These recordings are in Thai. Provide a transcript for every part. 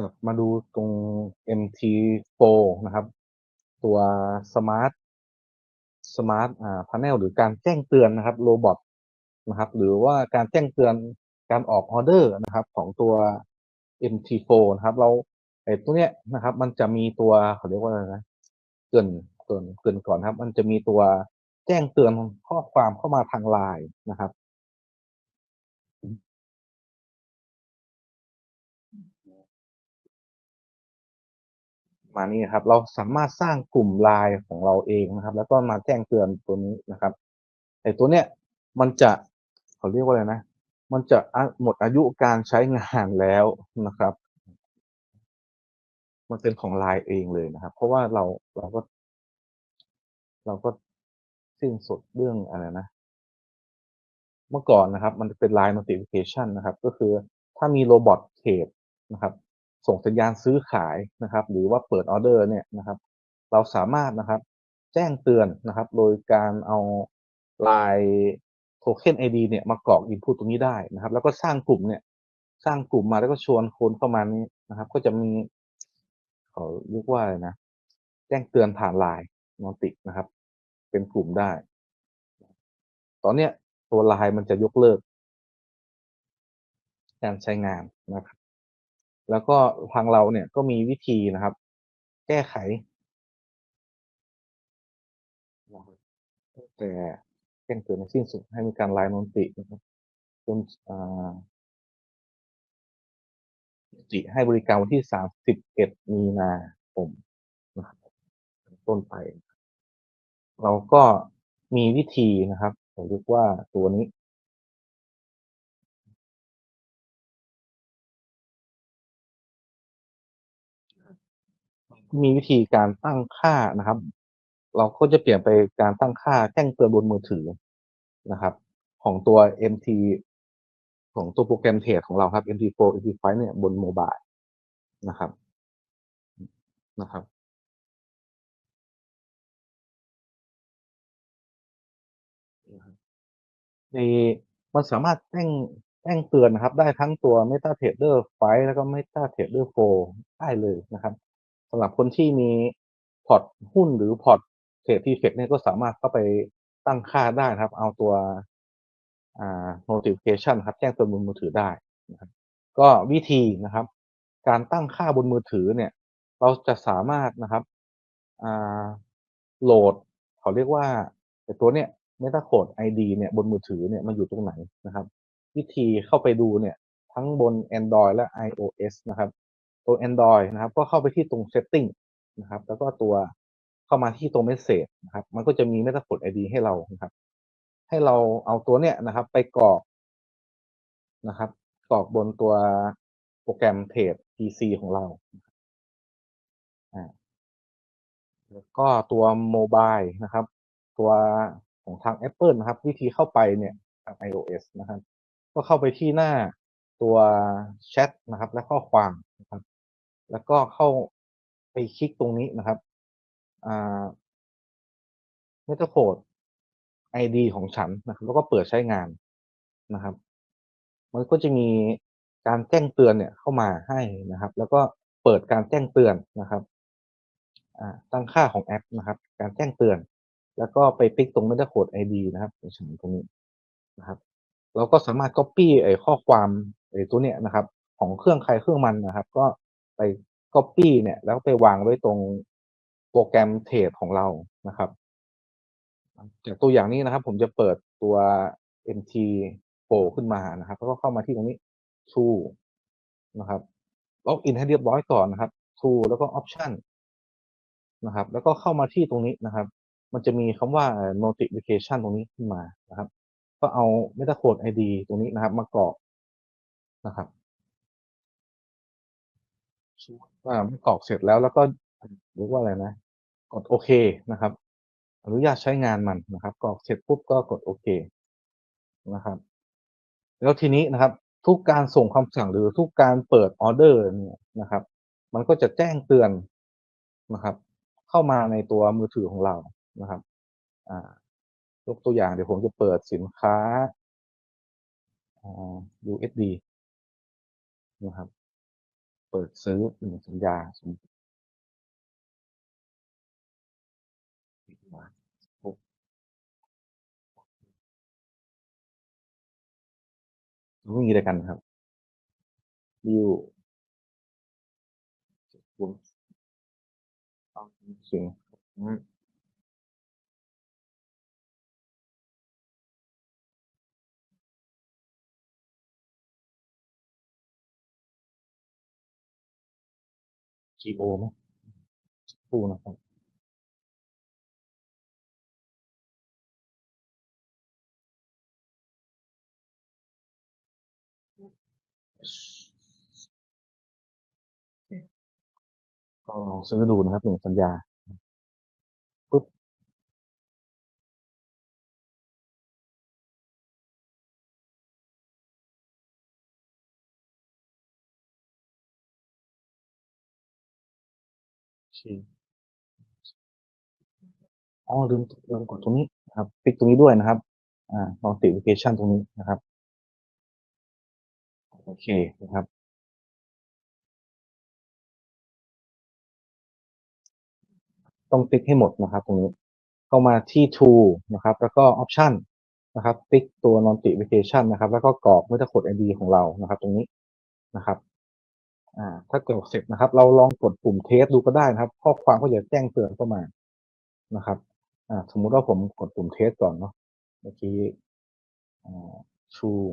กับมาดูตรง MT4 นะครับ ตัว Smart Smart อ่า Panel หรือการแจ้งเตือนนะครับโรบอทนะครับ หรือว่าการแจ้งเตือนการออกออเดอร์นะครับ ของตัว MT4 นะครับ เราไอ้ตัวเนี้ยนะครับ มันจะมีตัวเขาเรียกว่าอะไรนะเกินเกินเกินก่อนครับ มันจะมีตัวแจ้งเตือนข้อความเข้ามาทางไลน์นะครับ มานี่ครับ เราสามารถสร้างกลุ่มไลน์ของเราเองนะครับ แล้วก็มาแจ้งเตือนตัวนี้นะครับไอ้ตัวเนี้ยมันจะเขาเรียกว่าอะไรนะ มันจะหมดอายุการใช้งานแล้วนะครับ มันเป็นของไลน์เองเลยนะครับ เพราะว่าเราเราก็ เราก็สิ้นสุดเรื่องอะไรนะ เมื่อก่อนนะครับ มันเป็น Line Notification นะครับ ก็คือถ้ามีโรบอทเทรดนะครับ ส่งสัญญาณซื้อขายนะครับ หรือว่าเปิดออเดอร์เนี่ยนะครับ เราสามารถนะครับ แจ้งเตือนนะครับ โดยการเอา Line Token ID เนี่ยมากรอก Input ตรงนี้ได้นะครับ แล้วก็สร้างกลุ่มเนี่ย สร้างกลุ่มมาแล้วก็ชวนคนเข้ามานี้นะครับ ก็จะมีเขาเรียกว่าอะไรนะ แจ้งเตือนผ่าน Line Notic นะครับ เป็นกลุ่มได้ ตอนเนี้ยตัวไลน์มันจะยกเลิก การใช้งานนะครับ แล้วก็ทางเราเนี่ยก็มีวิธีนะครับ แก้ไข แต่แจ้งเตือนให้สิ้นสุดให้มีการไลน์นนตินะครับจนอ่าติให้บริการวันที่ 31 มีนาคมนะครับต้นไป เราก็มีวิธีนะครับผมเรียกว่าตัวนี้ มีวิธีการตั้งค่านะครับ เราก็จะเปลี่ยนไปการตั้งค่าแจ้งเตือนบนมือถือนะครับ ของตัว MT ของตัวโปรแกรมเทรดของเราครับ MT4 MT5 เนี่ยบนโมบายนะครับนะครับในมันสามารถแจ้งแจ้งเตือนนะครับ ได้ทั้งตัว MetaTrader 5แล้วก็ MetaTrader 4ได้เลยนะครับ สำหรับคนที่มีพอร์ตหุ้นหรือพอร์ตเทรดทีเฟกเนี่ยก็สามารถเข้าไปตั้งค่าได้ครับ เอาตัวอ่า notification ครับ แจ้งเตือนบนมือถือได้นะครับก็วิธีนะครับ การตั้งค่าบนมือถือเนี่ย เราจะสามารถนะครับอ่าโหลด เขาเรียกว่าไอ้ตัวเนี้ย MetaCode ID เนี่ยบนมือถือเนี่ยมันอยู่ตรงไหนนะครับ วิธีเข้าไปดูเนี่ย ทั้งบน Android และ iOS นะครับ ตัว Android นะครับ ก็เข้าไปที่ตรง Setting นะครับ แล้วก็ตัวเข้ามาที่ตรง Message นะครับ มันก็จะมี MetaCode ID ให้เรานะครับ ให้เราเอาตัวเนี้ยนะครับ ไปกรอกนะครับกรอกบนตัวโปรแกรมเทรด PC ของเราอ่าแล้วก็ตัวโมบายนะครับ ตัวของทาง Apple นะครับ วิธีเข้าไปเนี่ยทาง iOS นะครับ ก็เข้าไปที่หน้าตัวแชทนะครับ และข้อความนะครับ แล้วก็เข้าไปคลิกตรงนี้นะครับอ่า MetaCode ID ของฉันนะครับ แล้วก็เปิดใช้งานนะครับ มันก็จะมีการแจ้งเตือนเนี่ยเข้ามาให้นะครับ แล้วก็เปิดการแจ้งเตือนนะครับตั้งค่าของแอปนะครับ การแจ้งเตือน แล้วก็ไปติ๊กตรง MetaCode ID นะครับของฉันตรงนี้นะครับ เราก็สามารถ Copy ไอ้ข้อความไอ้ตัวเนี้ยนะครับ ของเครื่องใครเครื่องมันนะครับ ก็ ไป Copy เนี่ยแล้วไปวางไว้ตรงโปรแกรมเทรดของเรานะครับจากตัวอย่างนี้นะครับ ผมจะเปิดตัว MT4 ขึ้นมานะครับแล้วก็เข้ามาที่ตรงนี้ Tool นะครับล็อกอินให้เรียบร้อยก่อนนะครับ Tool แล้วก็ Option นะครับ แล้วก็เข้ามาที่ตรงนี้นะครับ มันจะมีคำว่า notification ตรงนี้ขึ้นมานะครับ ก็เอา MetaCode ID ตรงนี้นะครับ มากรอกนะครับ ว่าเมื่อกรอกเสร็จแล้วแล้วก็เรียกว่าอะไรนะ กดโอเคนะครับ อนุญาตใช้งานมันนะครับกรอกเสร็จปุ๊บก็กดโอเคนะครับ แล้วทีนี้นะครับ ทุกการส่งคำสั่งหรือทุกการเปิดออเดอร์เนี่ยนะครับ มันก็จะแจ้งเตือนนะครับ เข้ามาในตัวมือถือของเรานะครับ อ่ายกตัวอย่างเดี๋ยวผมจะเปิดสินค้าอ่า USD นะครับ เปิดซื้อหนึ่งสัญญาสมมติไม่มีอะไรกันครับดิวผมเอาเสียง GO ไหมพูนะครับก็ลองซื้อดูนะครับหนึ่งสัญญา ชี้อ๋อลืมลืมกดตรงนี้นะครับปิดตรงนี้ด้วยนะครับอ่าลองติด application ตรงนี้นะครับโอเคนะครับต้องติ๊กให้หมดนะครับตรงนี้เข้ามาที่ tool นะครับ แล้วก็ option นะครับ ติ๊กตัว notification นะครับ แล้วก็กรอกเมตาโคด ID ของเรานะครับ ตรงนี้นะครับ อ่าถ้าเกิดเสร็จนะครับ เราลองกดปุ่มเทสดูก็ได้นะครับ ข้อความก็จะแจ้งเตือนเข้ามานะครับอ่าสมมุติว่าผมกดปุ่มเทสก่อนเนาะเมื่อกี้อ่า true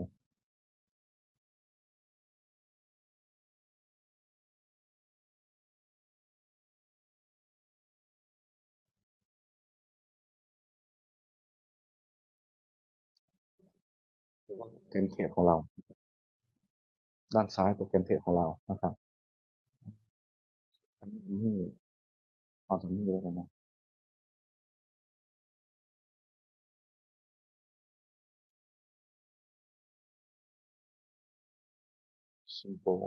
เกมเทรดของเรา ด้านซ้ายตัวเกมเทรดของเรานะครับอันนี้เอาตรงนี้เลยกันนะ symbol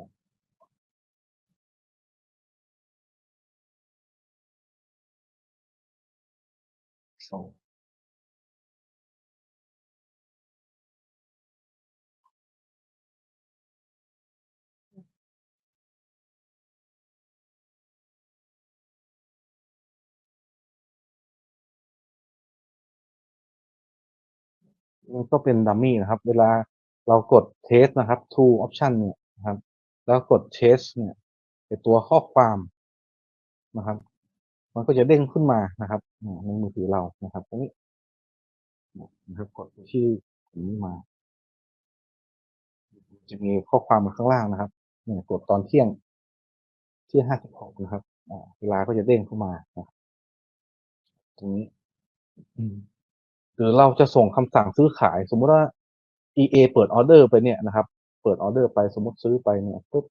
โชว์นี่ ก็เป็นดัมมี่นะครับ เวลาเรากดเทสนะครับ to option เนี่ยนะครับ แล้วกดเทสเนี่ยไอตัวข้อความนะครับ มันก็จะเด้งขึ้นมานะครับอ่าในมือถือเรานะครับตรงนี้นะครับกดที่ตรงนี้มา จะมีข้อความมาข้างล่างนะครับเนี่ยกดตอนเที่ยงที่ห้าสิบหกนะครับเวลาก็จะเด้งเข้ามานะครับตรงนี้อืม หรือเราจะส่งคำสั่งซื้อขาย สมมุติว่า EA เปิดออเดอร์ไปเนี่ยนะครับ เปิดออเดอร์ไปสมมติซื้อไปเนี่ยปุ๊บ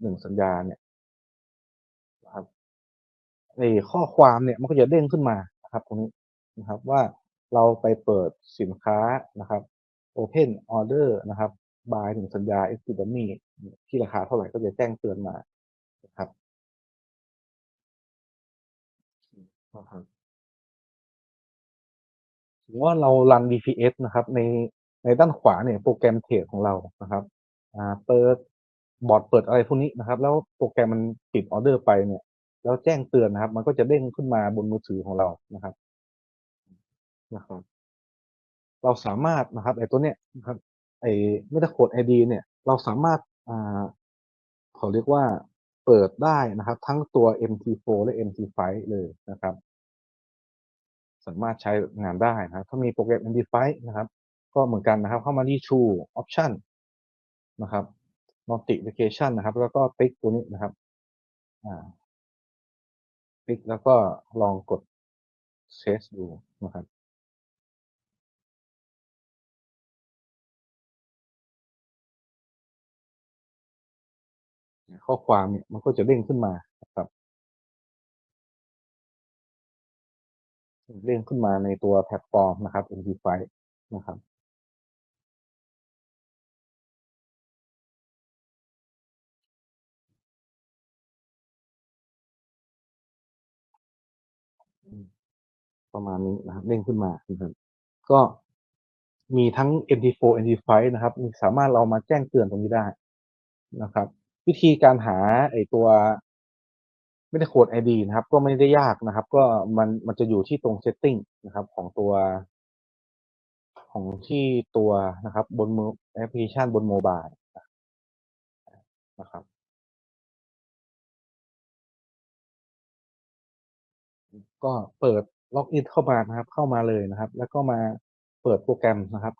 หนึ่งสัญญาเนี่ยนะครับในข้อความเนี่ยมันก็จะเด้งขึ้นมานะครับตรงนี้นะครับว่าเราไปเปิดสินค้านะครับ Open Order นะครับ buy หนึ่งสัญญา e x d m y ที่ราคาเท่าไหร่ก็จะแจ้งเตือนมานะครับนะครับ ถือว่าเรารัน DPS นะครับ ในในด้านขวาเนี่ยโปรแกรมเทรดของเรานะครับอ่าเปิดบอร์ดเปิดอะไรพวกนี้นะครับ แล้วโปรแกรมมันติดออเดอร์ไปเนี่ย แล้วแจ้งเตือนนะครับ มันก็จะเด้งขึ้นมาบนมือถือของเรานะครับนะครับ เราสามารถนะครับไอ้ตัวเนี้ยนะครับ ไอ้ไม่ได้โคด ID เนี่ย เราสามารถอ่าเขาเรียกว่าเปิดได้นะครับ ทั้งตัว MT4 และ MT5 เลยนะครับ สามารถใช้งานได้นะครับถ้ามีโปรแกรม MD5 นะครับ ก็เหมือนกันนะครับ เข้ามาที่ True Option นะครับ Notification นะครับ แล้วก็ติ๊กตัวนี้นะครับติ๊กแล้วก็ลองกด Test ดูนะครับข้อความเนี่ยมันก็จะเด้งขึ้นมานะครับ เด้งขึ้นมาในตัวแพลตฟอร์มนะครับ MD5 นะครับประมาณนี้นะครับเด้งขึ้นมานะครับก็มีทั้ง MT4 MT5 นะครับสามารถเรามาแจ้งเตือนตรงนี้ได้นะครับ วิธีการหาไอตัว ไม่ได้โคด ID นะครับ ก็ไม่ได้ยากนะครับ ก็มันมันจะอยู่ที่ตรง setting นะครับ ของตัวของที่ตัวนะครับ บนมือแอปพลิเคชันบนโมบายนะครับก็เปิดล็อกอินเข้ามานะครับ เข้ามาเลยนะครับ แล้วก็มาเปิดโปรแกรมนะครับ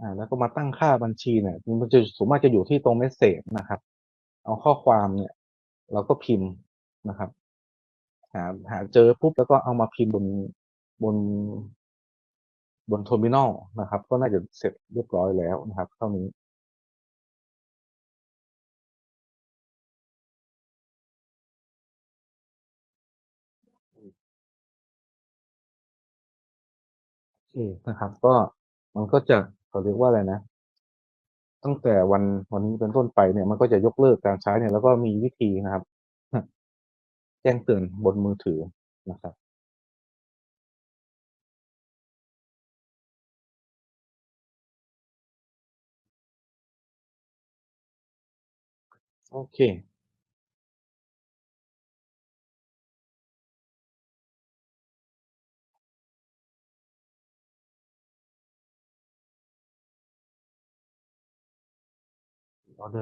อ่า แล้วก็มาตั้งค่าบัญชีเนี่ย มันจะส่วนมากจะอยู่ที่ตรงเมสเซจนะครับ เอาข้อความเนี่ย เราก็พิมพ์นะครับ หาหาเจอปุ๊บแล้วก็เอามาพิมพ์บนบนบน terminal นะครับ ก็น่าจะเสร็จเรียบร้อยแล้วนะครับ เท่านี้นะครับ ก็มันก็จะเขาเรียกว่าอะไรนะ ตั้งแต่วันวันนี้เป็นต้นไปเนี่ยมันก็จะยกเลิกการใช้เนี่ย แล้วก็มีวิธีนะครับ แจ้งเตือนบนมือถือนะครับโอเค ออร์เด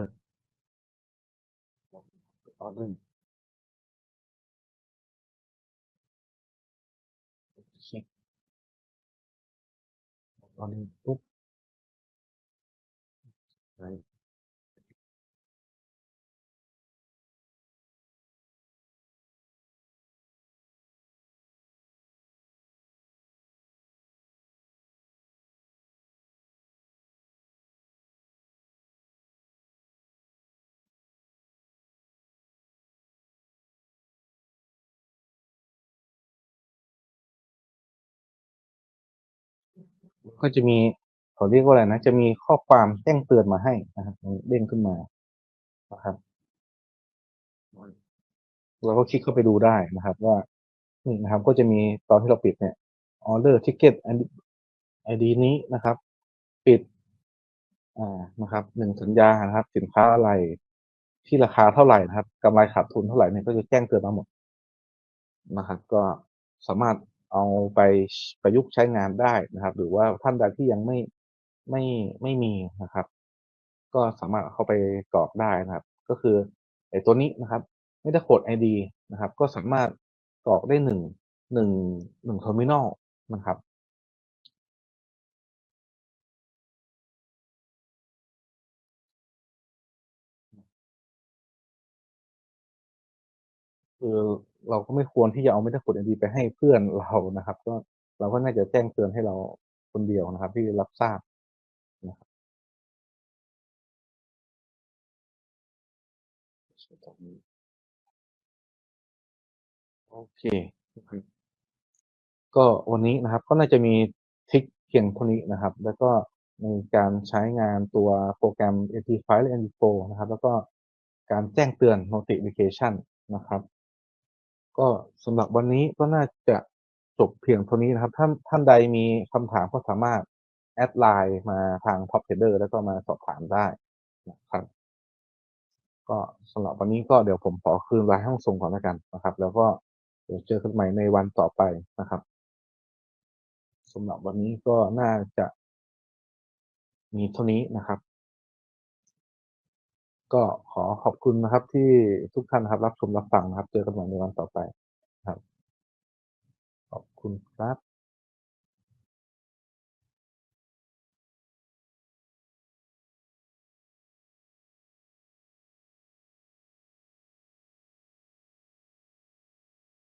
ก็จะมีเขาเรียกว่าอะไรนะ จะมีข้อความแจ้งเตือนมาให้นะครับเด้งขึ้นมานะครับเราก็คลิกเข้าไปดูได้นะครับ ว่านี่นะครับ ก็จะมีตอนที่เราปิดเนี่ยออเดอร์ ticket อัน ID นี้นะครับ ปิด อ่านะครับ1สัญญานะครับ สินค้าอะไรที่ราคาเท่าไหร่นะครับกำไรขาดทุนเท่าไหรเนี่ยก็จะแจ้งเตือนมาหมดนะครับ ก็สามารถ เอาไปประยุกต์ใช้งานได้นะครับ หรือว่าท่านใดที่ยังไม่ไม่ไม่มีนะครับ ก็สามารถเข้าไปกรอกได้นะครับ ก็คือไอ้ตัวนี้นะครับไม่ได้โคด ID นะครับ ก็สามารถกรอกได้1 1 1 terminal นะครับคือ เราก็ไม่ควรที่จะเอาไม่ได้โคด ID ไปให้เพื่อนเรานะครับ ก็เราก็น่าจะแจ้งเตือนให้เราคนเดียวนะครับ ที่รับทราบนะครับโอเค ก็วันนี้นะครับก็น่าจะมีทิกเพียงเท่านี้นะครับ แล้วก็ในการใช้งานตัวโปรแกรม MP5 และ MP4 นะครับ แล้วก็การแจ้งเตือน notification นะครับ ก็สำหรับวันนี้ก็น่าจะจบเพียงเท่านี้นะครับ ท่านท่านใดมีคำถามก็สามารถแอดไลน์มาทาง Top Trader แล้วก็มาสอบถามได้นะครับ ก็สำหรับวันนี้ก็เดี๋ยวผมขอคืนไลน์ให้ห้องส่งก่อนแล้วกันนะครับ แล้วก็เดี๋ยวเจอกันใหม่ในวันต่อไปนะครับสำหรับวันนี้ก็น่าจะมีเท่านี้นะครับ ก็ขอขอบคุณนะครับ ที่ทุกท่านนะครับ รับชมรับฟังนะครับ เจอกันใหม่ในวันต่อไปครับ ขอบคุณครับ